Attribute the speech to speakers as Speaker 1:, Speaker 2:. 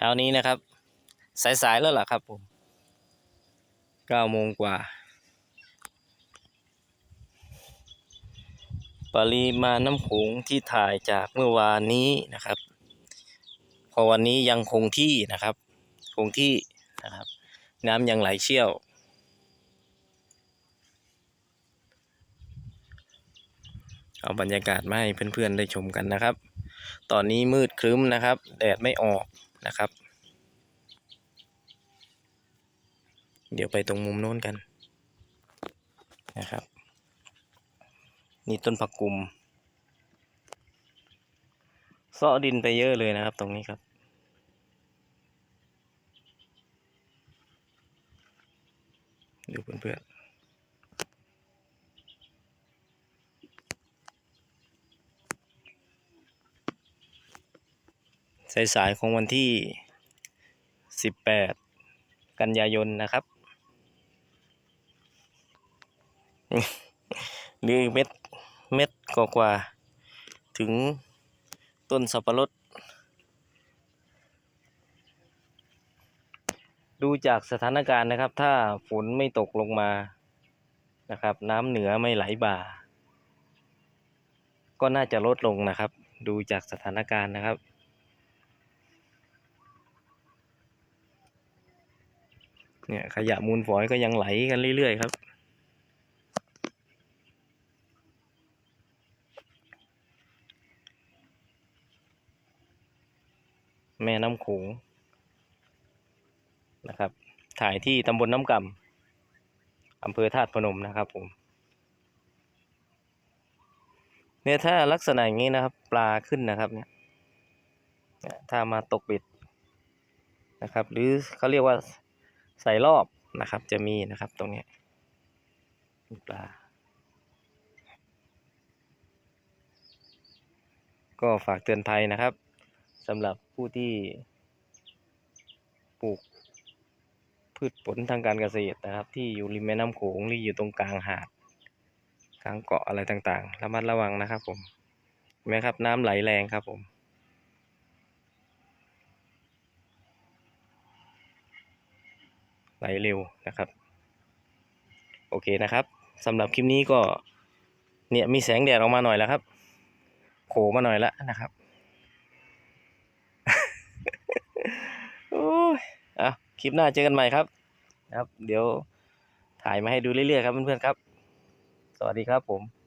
Speaker 1: เช้านี้นะครับ สายๆแล้วล่ะครับผมเก้าโมงกว่า ปริมาณน้ำโขงที่ถ่ายจากเมื่อวานนี้นะครับ พอวันนี้ยังคงที่นะครับ คงที่นะครับ น้ำยังไหลเชี่ยวเอาบรรยากาศมาให้เพื่อนๆได้ชมกันนะครับ ตอนนี้มืดครึ้มนะครับ แดดไม่ออก นะครับ เดี๋ยวไปตรงมุมโน้นกันนะครับ นี่ต้นผักกุมเซาะดินไปเยอะเลยนะครับ ตรงนี้ครับดูเพื่อนๆ สายๆของวันที่ 18 กันยายนนะครับเหลืออีเม็ดเม็ดกว่า ถึงต้นสับปะรด ดูจากสถานการณ์นะครับ ถ้าฝนไม่ตกลงมานะครับ น้ำเหนือไม่ไหลบ่า ก็น่าจะลดลงนะครับ ดูจากสถานการณ์นะครับ เนี่ยขยะมูลฝอยก็ยังไหลกันเรื่อยๆครับ แม่น้ำโขงนะครับ ถ่ายที่ตำบลน้ำกำอำเภอธาตุพนมนะครับผมเนี่ยถ้าลักษณะอย่างนี้นะครับ ปลาขึ้นนะครับเนี่ยถ้ามาตกเบ็ดนะครับ หรือเขาเรียกว่า ใส่รอบนะครับ จะมีนะครับตรงนี้มีปลา ก็ฝากเตือนภัยนะครับสำหรับผู้ที่ปลูกพืชผลทางการเกษตรนะครับ ที่อยู่ริมแม่น้ำโขงหรืออยู่ตรงกลางหาดกลางเกาะอะไรต่างๆ ระมัดระวังนะครับผมเห็นไหมครับน้ำไหลแรงครับผม ไหลเร็วนะครับ โอเคนะครับสำหรับคลิปนี้ก็เนี่ยมีแสงแดดออกมาหน่อยแล้วครับโผล่มาหน่อยแล้วนะครับโอ้ยอะคลิปหน้าเจอกันใหม่ครับครับ เดี๋ยวถ่ายมาให้ดูเรื่อยๆครับเพื่อนๆครับ สวัสดีครับผม